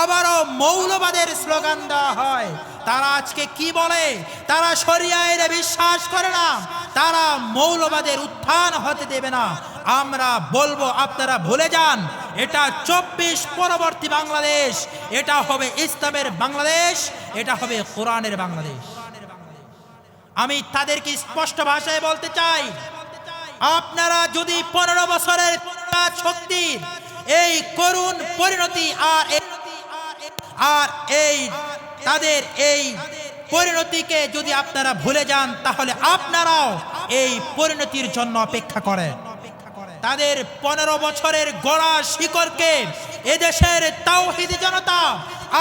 আবারও মৌলবাদের স্লোগান দেওয়া হয়। তারা আজকে কি বলে? তারা শরিয়ায় বিশ্বাস করে না। তারা মৌলবাদের উত্থান হতে দেবে না। আমরা বলব, আপনারা ভুলে যান, এটা চব্বিশ পরবর্তী বাংলাদেশ। এটা হবে ইসলামের বাংলাদেশ, এটা হবে কোরআনের বাংলাদেশ। আমি তাদেরকে স্পষ্ট ভাষায় বলতে চাই, আপনারা যদি পনেরো বছরের শক্তির এই করুণ পরিণতি আর আর এই তাদের এই পরিণতিকে যদি আপনারা ভুলে যান, তাহলে আপনারাও এই পরিণতির জন্য অপেক্ষা করেন। তাদের পনেরো বছরের গড়া শিকরকে এদেশের তাওহিদ জনতা,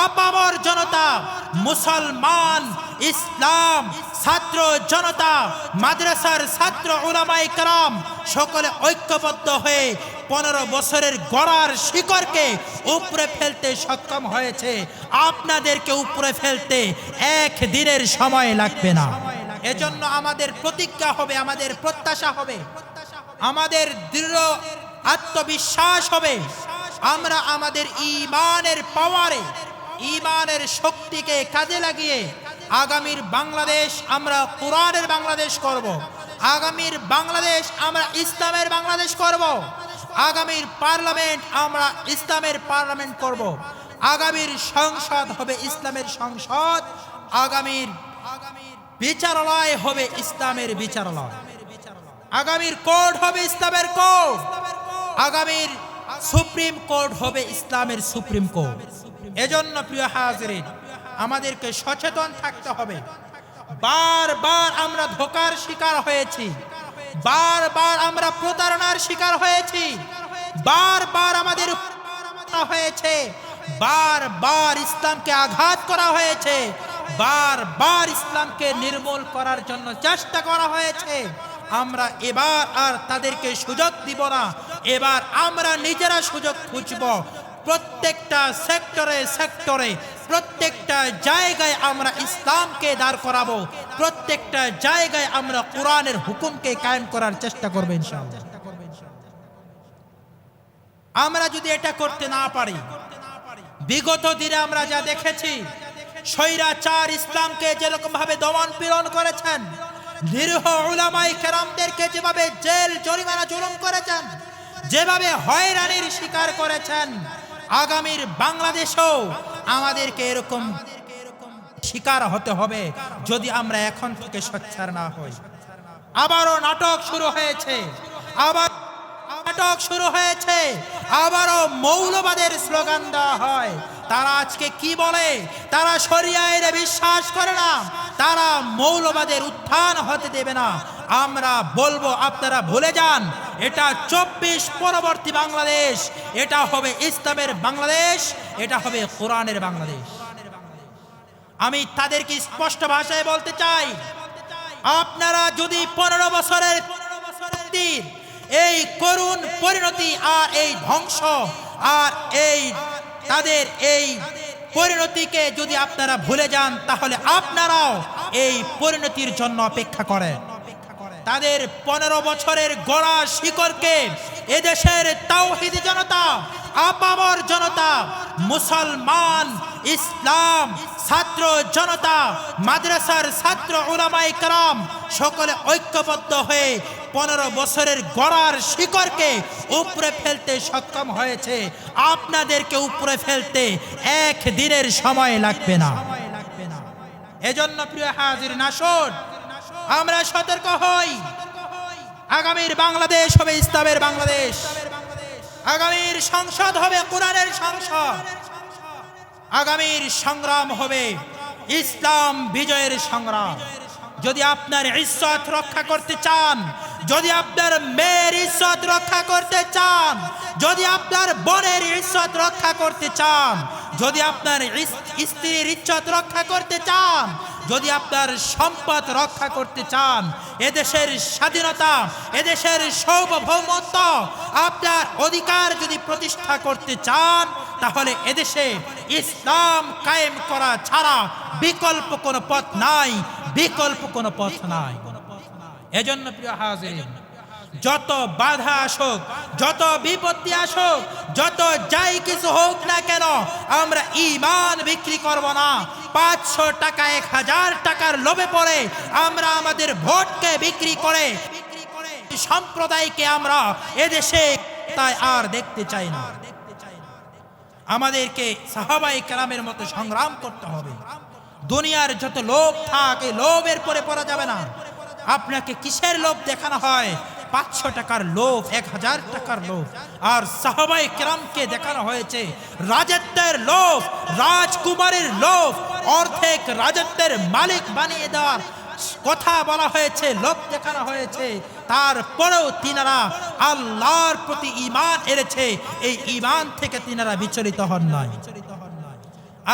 আপামর জনতা, মুসলমান ইসলাম, ছাত্র জনতা, মাদ্রাসার ছাত্র উলামাই কালাম সকলে ঐক্যবদ্ধ হয়ে পনেরো বছরের গড়ার শিকড়কে উপরে ফেলতে সক্ষম হয়েছে। আপনাদেরকে উপরে ফেলতে এক দিনের সময় লাগবে না। এজন্য আমাদের প্রতিজ্ঞা হবে, আমাদের প্রত্যাশা হবে। আমাদের দৃঢ় আত্মবিশ্বাস হবে। আমরা আমাদের ইমানের পাওয়ারে ইমানের শক্তিকে কাজে লাগিয়ে আগামীর বাংলাদেশ আমরা কোরআনের বাংলাদেশ করব। আগামীর বাংলাদেশ আমরা ইসলামের বাংলাদেশ করব। আগামীর পার্লামেন্ট আমরা ইসলামের পার্লামেন্ট করব। আগামীর সংসদ হবে ইসলামের সংসদ আগামীর বিচারালয় হবে ইসলামের বিচারালয় আগামীর কোর্ট হবে ইসলামের কোর্ট আগামীর সুপ্রিম কোর্ট হবে ইসলামের সুপ্রিম কোর্ট এজন্য প্রিয় হাজরিন আমাদেরকে সচেতন থাকতে হবে। বারবার আমরা ধোকার শিকার হয়েছি। বারবার আমরা প্রতারণার শিকার হয়েছি। বারবার আমাদের হয়েছে। বারবার ইসলামকে আঘাত করা হয়েছে। বারবার ইসলামকে নির্মূল করার জন্য চেষ্টা করা হয়েছে। আমরা এবার আর তাদেরকে সুযোগ দিব না। এবার আমরা নিজেরা সুযোগ খুঁজব। প্রত্যেকটা সেক্টরে সেক্টরে, প্রত্যেকটা জায়গায় আমরা ইসলামকে দাঁড় করাবো। প্রত্যেকটা জায়গায় আমরা কোরআনের হুকুমকে কায়েম করার চেষ্টা করব আমরা যদি এটা করতে না পারি, বিগত দিনে আমরা যা দেখেছি, স্বৈরাচার ইসলামকে যেরকম ভাবে দমন পীড়ন করেছেন, নিরীহ উলামাই কেরামদেরকে যেভাবে জেল, জরিমানা জুলুম করেছেন, যেভাবে হয়রানির শিকার করেছেন আগামীর বাংলাদেশেও আমাদেরকে এরকম শিকার হতে হবে যদি আমরা এখন থেকে সোচ্চার না হই। আবারও নাটক শুরু হয়েছে। আবার নাটক শুরু হয়েছে। আবারও মৌলবাদের স্লোগান দেওয়া হয়। তারা আজকে কি বলে? তারা শরিয়ায় বিশ্বাস করে না। তারা মৌলবাদের উত্থান হতে দেবে না। আমরা বলব, আপনারা ভুলে যান, এটা চব্বিশ পরবর্তী বাংলাদেশ, এটা হবে ইসলামের বাংলাদেশ, এটা হবে কোরআনের বাংলাদেশ। আমি তাদেরকে স্পষ্ট ভাষায় বলতে চাই, আপনারা যদি পনেরো বছরের এই করুণ পরিণতি আর এই ধ্বংস আর এই তাদের এই পরিণতিকে যদি আপনারা ভুলে যান, তাহলে আপনারাও এই পরিণতির জন্য অপেক্ষা করেন। তাদের পনেরো বছরের গড়া শিকড়কে এদেশের তাওহিদি জনতা, আপামর জনতা, মুসলমান, ইসলাম, ছাত্র জনতা, মাদ্রাসার ছাত্র উলামাই কালাম সকলে ঐক্যবদ্ধ হয়ে পনেরো বছরের গড়ার শিকড়কে উপরে ফেলতে সক্ষম হয়েছে। আপনাদেরকে উপরে ফেলতে এক দিনের সময় লাগবে না। এজন্য প্রিয় হাজির নাসর আমরা সতর্ক হই। আগামীর বাংলাদেশ হবে ইসলামের বাংলাদেশ। আগামীর সংসদ হবে কোরআনের সংসদ। আগামীর সংগ্রাম হবে ইসলাম বিজয়ের সংগ্রাম। যদি আপনার ইজ্জত রক্ষা করতে চান, যদি আপনার মেয়ের ইজ্জত রক্ষা করতে চান, যদি আপনার বোনের ইজ্জত রক্ষা করতে চান, যদি আপনার স্ত্রীর ইজ্জত রক্ষা করতে চান যদি আপনার সম্পদ রক্ষা করতে চান, এদেশের স্বাধীনতা, এদেশের সৌভৌমত্ব আপনার অধিকার যদি প্রতিষ্ঠা করতে চান, তাহলে এদেশে ইসলাম কায়েম করা ছাড়া বিকল্প কোনো পথ নাই, বিকল্প কোনো পথ নাই। এজন্য প্রিয় হাজির যত বাধা আসুক, যত বিপত্তি আসুক, যত যাই কিছু হোক না কেন, আমরা ইমান বিক্রি করব না। পাঁচশো টাকা, এক হাজার টাকার লোভে পড়ে আমরা আমাদের ভোটকে বিক্রি করে, সম্প্রদায়কে আমরা এদেশে তাই আর দেখতে চাই না। আমাদেরকে সাহাবাই কালামের মতো সংগ্রাম করতে হবে। দুনিয়ার যত লোভ থাক, লোভের পরে পড়া যাবে না। আপনাকে কিসের লোভ দেখানো হয়? পাঁচশো টাকার লোভ, এক হাজার টাকার লোভ। আর সাহাবাই কেরামকে দেখানো হয়েছে, রাজত্বের লোভ, রাজকুমারীর লোভ, অর্ধেক রাজত্বের মালিক বানিয়ে দেওয়ার কথা বলা হয়েছে, লোভ দেখানো হয়েছে। তারপরেও তিনারা আল্লাহর প্রতি ইমান এনেছে। এই ইমান থেকে তিনারা বিচলিত হন নাই।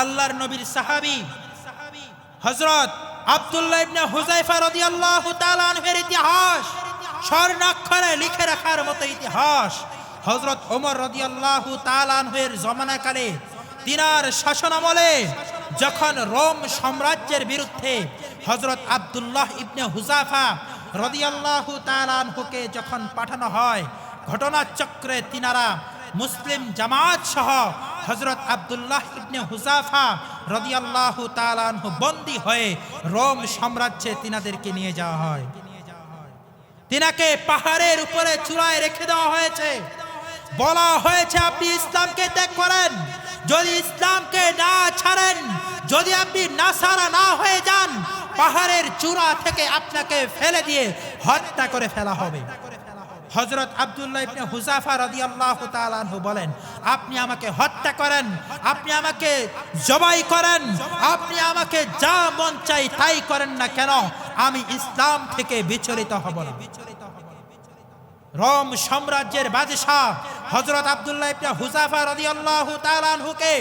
আল্লাহর নবীর সাহাবী হজরত আব্দুল্লাহ ইবনে ইতিহাস স্বর্ণাক্ষরে লিখে রাখার মতো ইতিহাস। হজরত ওমর রাদিয়াল্লাহু তাআলা আনহুর জমানাকালে তিনার শাসনামলে যখন রোম সাম্রাজ্যের বিরুদ্ধে হজরত আব্দুল্লাহ ইবনে হুযাফা রাদিয়াল্লাহু তাআলা আনহুকে যখন পাঠানো হয়, ঘটনাচক্রে তিনারা মুসলিম জামাত সহ হজরত আবদুল্লাহ ইবনে হুজাফা রদিয়াল্লাহু তাআলাহু বন্দী হয়ে রোম সাম্রাজ্যে তিনাদেরকে নিয়ে যাওয়া হয়। তিনাকে পাহাড়ের উপরে চূড়ায় রেখে দেওয়া হয়েছে। বলা হয়েছে, আপনি ইসলামকে ত্যাগ করেন। যদি ইসলামকে না ছাড়েন, যদি আপনি নাসারা না হয়ে যান, পাহাড়ের চূড়া থেকে আপনাকে ফেলে দিয়ে হত্যা করে ফেলা হবে। হজরত আবদুল্লাহ ইবনে হুজাফা রাদিয়াল্লাহু তাআলা আনহু বলেন, আপনি আমাকে হত্যা করেন, আপনি আমাকে জবাই করেন, আপনি আমাকে যা মন চাই তাই করেন না কেন? আমি ইসলাম থেকে বিচলিত হব না। রোম সাম্রাজ্যের বাদশাহ হজরত আব্দুল্লাহ ইবনে হুজাফা রাদিয়াল্লাহু তাআলা আনহুকে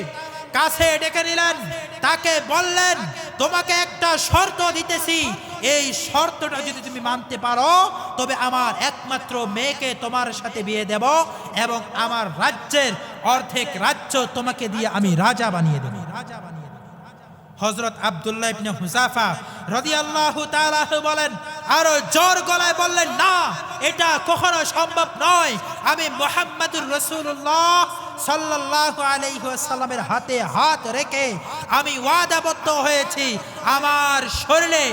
কাছে ডেকে নিলেন। তাকে বললেন, তোমাকে একটা শর্ত দিতেছি। এই শর্তটা যদি তুমি মানতে পারো, তবে আমার একমাত্র মেয়েকে তোমার সাথে বিয়ে দেব এবং আমার রাজ্যের অর্ধেক রাজ্য তোমাকে দিয়ে আমি রাজা বানিয়ে দেব। রাজা বানিয়ে দেব হজরত আব্দুল্লাহ ইবনে হুজাফা রাদিয়াল্লাহু তাআলা বলেন আরও জোর গলায় বললেন, না, এটা কখনো সম্ভব নয়। আমি মুহাম্মাদুর রসুল্লাহ সাল্লাল্লাহু আলাইহি ওয়াসাল্লামের হাতে হাত রেখে আমি ওয়াদাবদ্ধ হয়েছি। আমার শরীরে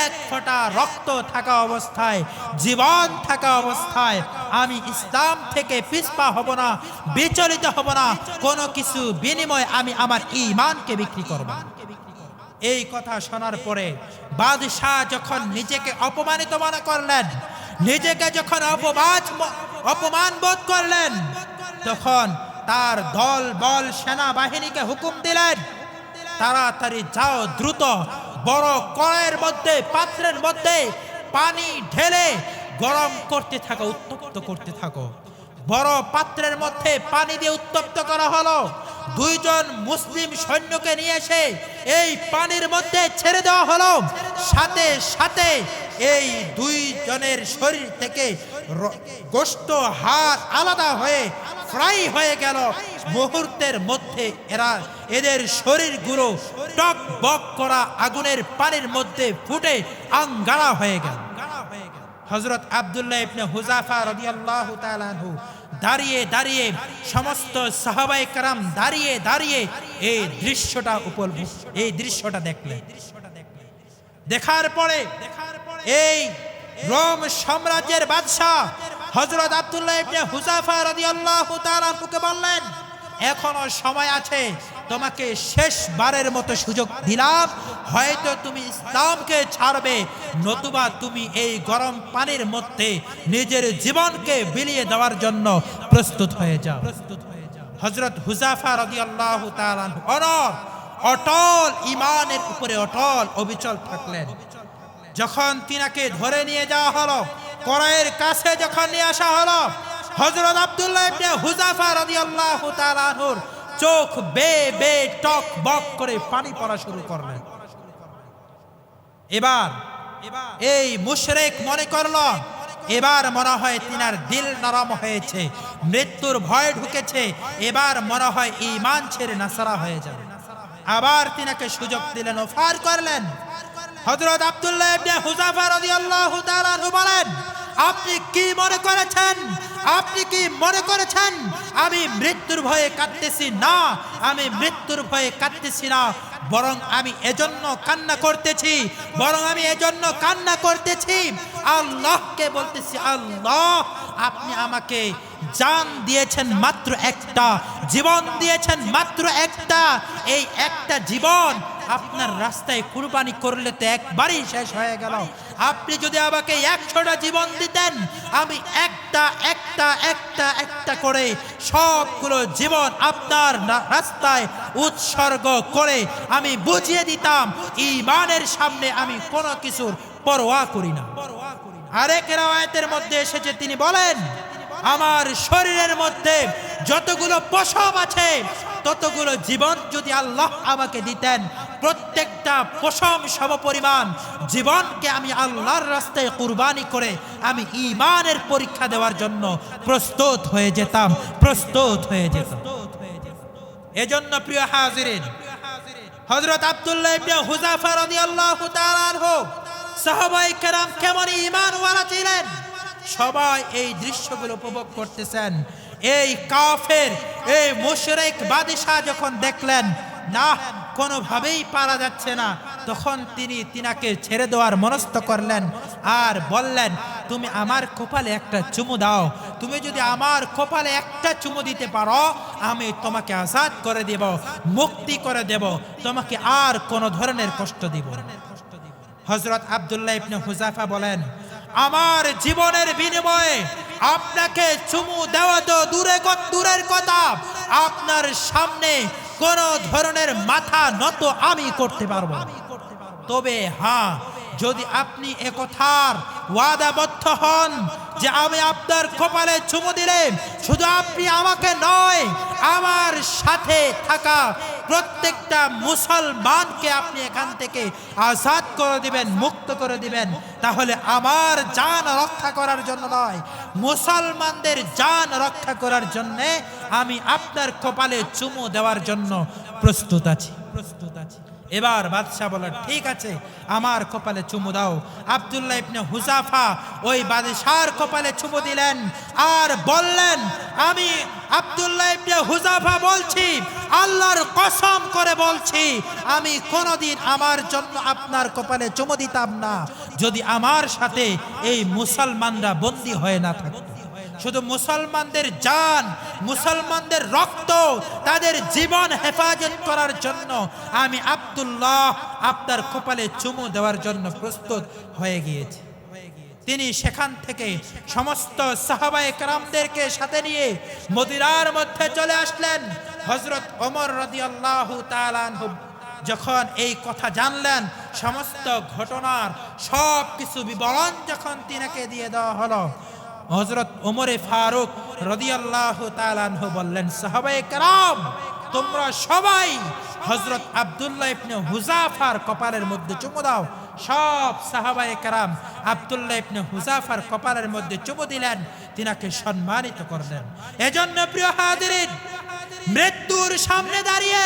এক ফোঁটা রক্ত থাকা অবস্থায়, জীবন থাকা অবস্থায়, আমি ইসলাম থেকে পিছপা হব না, বিচলিত হব না। কোনো কিছু বিনিময়ে আমি আমার ইমানকে বিক্রি করব। এই কথা শোনার পরে বাদশাহ যখন নিজেকে অপমানিত মনে করলেন, নিজেকে যখন অপবাদ অপমান বোধ করলেন, তখন তার দল, বল, সেনাবাহিনীকে হুকুম দিলেন, তাড়াতাড়ি যাও দ্রুত, বড় কড়াইয়ের মধ্যে, পাত্রের মধ্যে পানি ঢেলে গরম করতে থাকো, উত্তপ্ত করতে থাকো। বড় পাত্রের মধ্যে পানি দিয়ে উত্তপ্ত করা হলো। দুইজন মুসলিম সৈন্যকে নিয়ে এসে এই পানির মধ্যে ছেড়ে দেওয়া হলো। সাথে সাথে এই দুইজনের শরীর থেকে গোস্ত হাত আলাদা হয়ে ফ্রাই হয়ে গেল। মুহূর্তের মধ্যে এরা এদের শরীরগুলো টক বক করা আগুনের পানির মধ্যে ফুটে আঙ্গারা হয়ে গেল। হজরত আব্দুল্লাহ ইবনে হুজাফা রাদিয়াল্লাহু তাআলা আনহু দাঁড়িয়ে দাঁড়িয়ে সমস্ত সাহাবাই কারাম দাঁড়িয়ে দাঁড়িয়ে এই দৃশ্যটা উপর এই দৃশ্যটা দেখলে দেখার পরে এই রোম সাম্রাজ্যের বাদশাহ হজরত আব্দুল্লাহ হুজাফা রাদিয়াল্লাহু তাআলা তার বললেন, এখনও সময় আছে তোমাকে শেষবারের মতো সুযোগ দিলাম। হয়তো তুমি ইসলামকে ছাড়বে, নতুবা তুমি এই গরম পানির মধ্যে নিজের জীবনকে বিলিয়ে দেওয়ার জন্য প্রস্তুত হয়ে যাও। হজরত হুজাফা রাদিয়াল্লাহু আল্লাহ অটল ইমানের উপরে অটল অবিচল থাকলেন। যখন তিনাকে ধরে নিয়ে যাওয়া হলো কড়াইয়ের কাছে যখন নিয়ে আসা হলো হজরত আব্দুল্লাহ হুজাফা তাআলা আনহুর চোখ বে বে, টক, বক করে পানি পড়া শুরু করলেন। এবার এই মুশরিক মনে করল, এবার মনে হয় তিনার দিল নরম হয়েছে, মৃত্যুর ভয় ঢুকেছে, এবার মনে হয় ঈমান ছেড়ে নাসারা হয়ে যাবে। আবার তিনাকে সুযোগ দিলেন অফার করলেন। হযরত আব্দুল্লাহ ইবনে হুজাফা রাদিয়াল্লাহু তাআলা বলেন, আপনি কি মনে করেছেন আপনি কি মনে করেছেন, আমি মৃত্যুর ভয়ে কাঁদতেছি? না, আমি মৃত্যুর ভয়ে কাঁদতেছি না। বরং আমি এজন্য কান্না করতেছি, বরং আমি এজন্য কান্না করতেছি। আল্লাহকে বলতেছি, আল্লাহ, আপনি আমাকে জান দিয়েছেন মাত্র একটা, জীবন দিয়েছেন মাত্র একটা। এই একটা জীবন আপনার রাস্তায় কুরবানি করলে তো একবারই শেষ হয়ে গেল। আপনি যদি আমাকে একশোটা জীবন দিতেন, আমি একটা একটা একটা একটা করে সবগুলো জীবন আপনার রাস্তায় উৎসর্গ করে আমি বুঝিয়ে দিতাম ইমানের সামনে আমি কোনো কিছুর পরোয়া করি না। আরেক রাওয়ায়তের মধ্যে এসেছে, তিনি বলেন, আমার শরীরের মধ্যে যতগুলো পশম আছে ততগুলো জীবন যদি আল্লাহ আমাকে দিতেন, প্রত্যেকটা পশম সমপরিমাণ জীবনকে আমি আল্লাহর রাস্তায় কুরবানি করে আমি ইমানের পরীক্ষা দেওয়ার জন্য প্রস্তুত হয়ে যেতাম, প্রস্তুত হয়ে যেতাম। এজন্য প্রিয় হাজিরিন হজরত আব্দুল্লাহ ইবনে হুযাফা রাদিয়াল্লাহু তাআলা আনহু সাহাবাই কেরাম কেমন ঈমানওয়ালা ছিলেন? সবাই এই দৃশ্যগুলো উপভোগ করতেছেন। এই কাফের, এই মুশরিক বাদশাহ যখন দেখলেন, না, কোনোভাবেই পারা যাচ্ছে না, তখন তিনি তিনাকে ছেড়ে দেওয়ার মনস্থ করলেন আর বললেন, তুমি আমার কপালে একটা চুমু দাও, তুমি যদি আমার কপালে একটা চুমু দিতে পারো, আমি তোমাকে আজাদ করে দেব, মুক্তি করে দেব, তোমাকে আর কোনো ধরনের কষ্ট দিব হজরত আব্দুল্লাহ ইবনে হুজাফা বলেন, আমার জীবনের বিনিময়ে আপনাকে চুমু দেওয়া তো দূরে দূরের কথা আপনার সামনে কোন ধরনের মাথা নত আমি করতে পারব। তবে হ্যাঁ যদি আপনি একথার ওয়াদাবদ্ধ হন যে আমি আপনার কপালে চুমু দিলে শুধু আপনি আমাকে নয়, আমার সাথে থাকা প্রত্যেকটা মুসলমানকে আপনি এখান থেকে আজাদ করে দিবেন, মুক্ত করে দিবেন। তাহলে আমার জান রক্ষা করার জন্য নয়, মুসলমানদের জান রক্ষা করার জন্যে আমি আপনার কপালে চুমু দেওয়ার জন্য প্রস্তুত আছি। প্রস্তুত আছি। এবার বাদশাহ বলেন ঠিক আছে, আমার কপালে চুমু দাও। আব্দুল্লাহ ইবনে হুজাফা ওই বাদশার কপালে চুমু দিলেন আর বললেন, আমি আব্দুল্লাহ ইবনে হুজাফা বলছি, আল্লাহর কসম করে বলছি, আমি কোনোদিন আমার জন্য আপনার কপালে চুমু দিতাম না। যদি আমার সাথে এই মুসলমানরা বন্দী হয়ে না থাকতো শুধু মুসলমানদের যান মুসলমানদের রক্ত, তাদের জীবন হেফাজত করার জন্য আমি আব্দুল্লাহ আপনার কপালে চুমু দেওয়ার জন্য প্রস্তুত হয়ে গিয়েছি। তিনি সেখান থেকে সমস্ত সাহাবায়ে কেরামদেরকে সাথে নিয়ে মদিরার মধ্যে চলে আসলেন। হজরত অমর তাআলা আনহু যখন এই কথা জানলেন, সমস্ত ঘটনার সব কিছু বিবরণ যখন তিনাকে দিয়ে দেওয়া হলো হজরত ওমরে ফারুক রদিয়াল্লাহ তালানহু বললেন সাহাবাই কারাম, তোমরা সবাই হজরত আবদুল্লাহ ইবনে হুজাফার কপালের মধ্যে চুমু দাও। সব সাহাবায়ে কারাম আবদুল্লাহ ইবনে হুজাফার কপালের মধ্যে চুমু দিলেন, তিনাকে সম্মানিত করলেন। এজন্য প্রিয় হাজিরিন, মৃত্যুর সামনে দাঁড়িয়ে,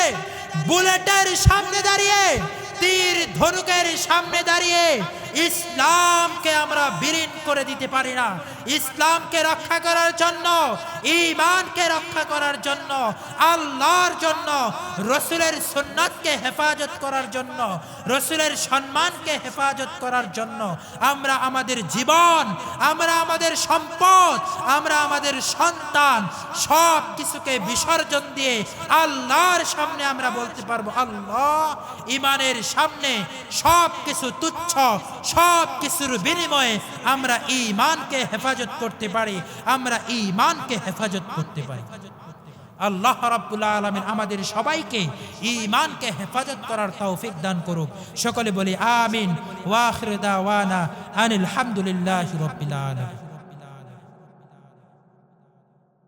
বুলেটের সামনে দাঁড়িয়ে ধনুকের সামনে দাঁড়িয়ে ইসলামকে আমরা বিলীন করে দিতে পারি না। ইসলামকে রক্ষা করার জন্য ইমানকে রক্ষা করার জন্য, আল্লাহর জন্য, রসুলের সুন্নাতকে হেফাজত করার জন্য, রসুলের সম্মানকে হেফাজত করার জন্য আমরা আমাদের জীবন, আমরা আমাদের সম্পদ, আমরা আমাদের সন্তান সব কিছুকে বিসর্জন দিয়ে আল্লাহর সামনে আমরা বলতে পারব, আল্লাহ ইমানের সামনে সব কিছু তুচ্ছ, সব কিছুর বিনিময়ে আমরা ইমানকে হেফাজত করতে পারি, আমরা ইমানকে হেফাজত করতে পারি। আল্লাহ রাব্বুল আলমিন আমাদের সবাইকে ইমানকে হেফাজত করার তৌফিক দান করুক। সকলে বলি আমিন। ওয়া ওয়ানা আনিল হামদুলিল্লাহ রাব্বিল আলামিন।